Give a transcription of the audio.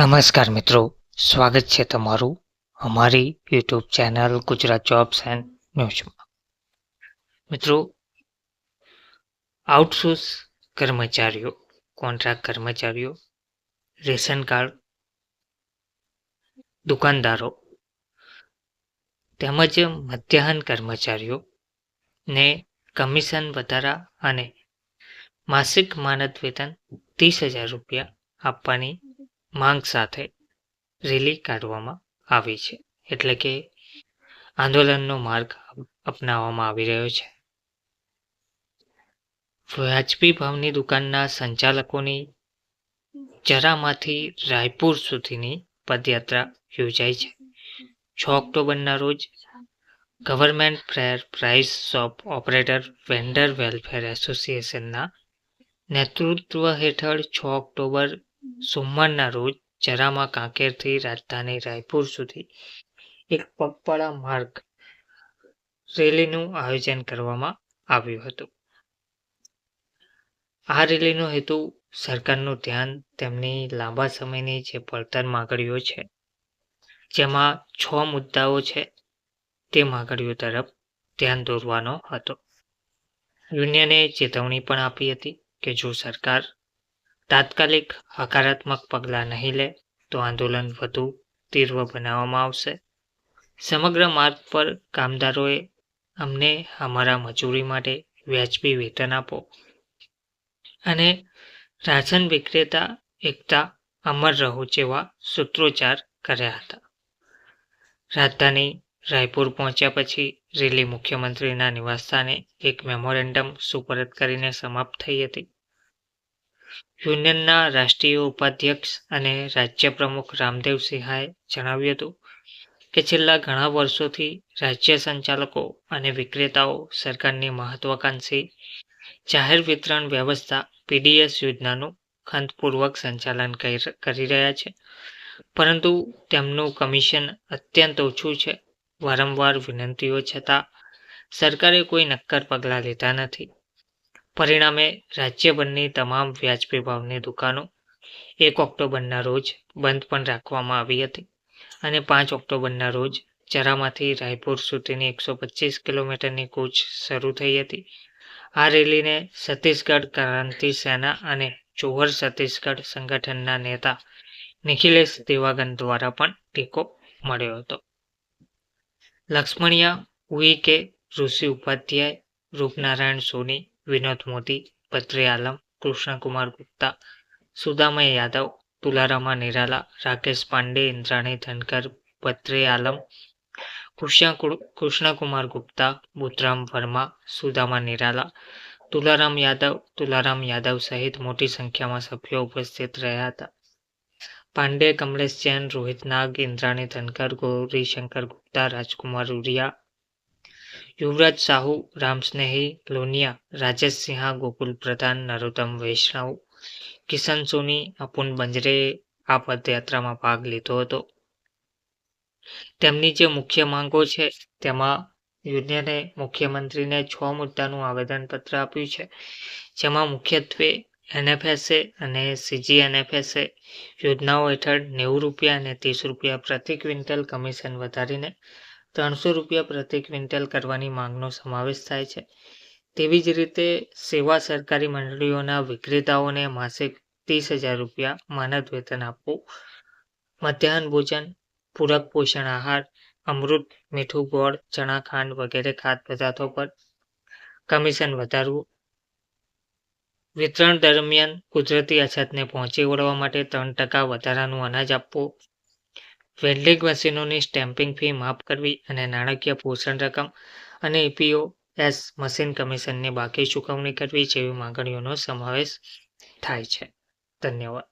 નમસ્કાર મિત્રો, સ્વાગત છે તમારું અમારી YouTube channel Gujarat jobs and ન્યૂઝમાં મિત્રો આઉટસોર્સ કર્મચારીઓ કોન્ટ્રાક્ટ કર્મચારીઓ, રેશન કાર્ડ દુકાનદારો, તેમજ મધ્યાહન કર્મચારીઓને કમિશન વધારા અને માસિક માનદ વેતન ત્રીસ હજાર રૂપિયા આપવાની માંગ સાથે રેલી કાઢવામાં આવી છે. એટલે કે આંદોલનનો માર્ગ અપનાવવામાં આવી રહ્યો છે. વ્યાજબી ભાવની દુકાનના સંચાલકોની જરામાંથી રાયપુર સુધીની પદયાત્રા યોજાઈ છે. છ ઓક્ટોબરના રોજ government fair price shop operator vendor welfare એસોસિએશનના નેતૃત્વ હેઠળ છ ઓક્ટોબર સોમવારના રોજ જરામાં કાંકેરથી રાજધાની રાયપુર સુધી એક પગપાળા માર્ગ રેલીનું આયોજન કરવામાં આવ્યું હતું. આ રેલીનો હેતુ સરકારનું ધ્યાન તેમની લાંબા સમયની જે પડતર માગણીઓ છે, જેમાં છ મુદ્દાઓ છે, તે માગણીઓ તરફ ધ્યાન દોરવાનો હતો. યુનિયને ચેતવણી પણ આપી હતી કે જો સરકાર તાત્કાલિક હકારાત્મક પગલાં નહીં લે તો આંદોલન વધુ તીવ્ર બનાવવામાં આવશે. સમગ્ર માર્ગ પર કામદારોએ અમને અમારા મજૂરી માટે વ્યાજબી વેતન આપો. અને રાશન વિક્રેતા, એકતા, અમર રહો જેવા સૂત્રોચ્ચાર કર્યા હતા. રાજધાની રાયપુર પહોંચ્યા પછી રેલી મુખ્યમંત્રીના નિવાસસ્થાને એક મેમોરેન્ડમ સુપરત કરીને સમાપ્ત થઈ હતી. યુનિયનના રાષ્ટ્રીય ઉપાધ્યક્ષ અને રાજ્ય પ્રમુખ રામદેવ સિંહાએ જણાવ્યું હતું કે છેલ્લા ઘણા વર્ષોથી રાજ્ય સંચાલકો અને વિક્રેતાઓ સરકારની મહત્વાકાંક્ષી જાહેર વિતરણ વ્યવસ્થા પીડીએસ યોજનાનું ખંતપૂર્વક સંચાલન કરી રહ્યા છે. પરંતુ તેમનું કમિશન અત્યંત ઓછું છે. વારંવાર વિનંતીઓ છતાં સરકારે કોઈ નક્કર પગલાં લીધા નથી. પરિણામે રાજ્યભરની તમામ વ્યાજબી ભાવની દુકાનો એક ઓક્ટોબરના રોજ બંધ પણ રાખવામાં આવી હતી અને પાંચ ઓક્ટોબરના રોજ ચરામાંથી રાયપુર સુધીની એકસો પચીસ કિલોમીટરની કૂચ શરૂ થઈ હતી. આ રેલીને છત્તીસગઢ ક્રાંતિ સેના અને ચોહર છત્તીસગઢ સંગઠનના નેતા નિખિલેશ દેવાગન દ્વારા પણ ટેકો મળ્યો હતો. લક્ષ્મણિયા ઉઈ કે ઋષિ ઉપાધ્યાય રૂપનારાયણ સોની વિનોદ મોદી બદ્રી આલમ, કૃષ્ણકુમાર ગુપ્તા સુદામય યાદવ, તુલારામા નિરાલા, રાકેશ પાંડે, ઇન્દ્રાણી ધનકર બદ્રી આલમ, કૃષ્ણ કૃષ્ણકુમાર ગુપ્તા, બુધરામ વર્મા, સુદામા નિરાલા, તુલારામ યાદવ તુલારામ યાદવ સહિત મોટી સંખ્યામાં સભ્યો ઉપસ્થિત રહ્યા હતા. પાંડે, કમલેશ જૈન, રોહિત નાગ, ઇન્દ્રાણી ધનકર, ગૌરીશંકર ગુપ્તા, રાજકુમાર ઉરિયા યુવરાજ સાહુ રામસ્નેહી લોનિયા, રાજેશ ગોકુલ પ્રધાન, નરોત્તમ વૈષ્ણવ, કિશન સોની, અપુન બંજરે આ પદયાત્રામાં ભાગ લીધો હતો. તેમની જે મુખ્ય માંગો છે, તેમાં યુનિયને મુખ્યમંત્રીને છ મુદ્દાનું આવેદનપત્ર આપ્યું છે, જેમાં મુખ્યત્વે એનએફએસએ અને સીજીએનએફએસએ યોજનાઓ હેઠળ નેવું રૂપિયા અને ત્રીસ રૂપિયા પ્રતિ ક્વિન્ટલ કમિશન વધારીને ત્રણસો રૂપિયા પ્રતિ ક્વિન્ટલ કરવાની માંગનો સમાવેશ થાય છે. તેવી જ રીતે સેવા સરકારી મંડળીઓના વિક્રેતાઓને માસિક ત્રીસ હજાર રૂપિયા માનદ વેતન આપવું, મધ્યાહન ભોજન, પૂરક પોષણ આહાર, અમૃત, મીઠું ગોળ, ચણા ખાંડ વગેરે ખાદ્ય પદાર્થો પર કમિશન વધારવું, વિતરણ દરમિયાન કુદરતી અછતને પહોંચી વળવા માટે ત્રણ ટકા વધારાનું અનાજ આપવું વેલ્ડિંગ મશીનોની સ્ટેમ્પિંગ ફી માફ કરવી અને નાણાકીય પોષણ રકમ અને ઈપીઓ એસ મશીન કમિશનની બાકી ચૂકવણી કરવી જેવી માંગણીઓનો સમાવેશ થાય છે. ધન્યવાદ.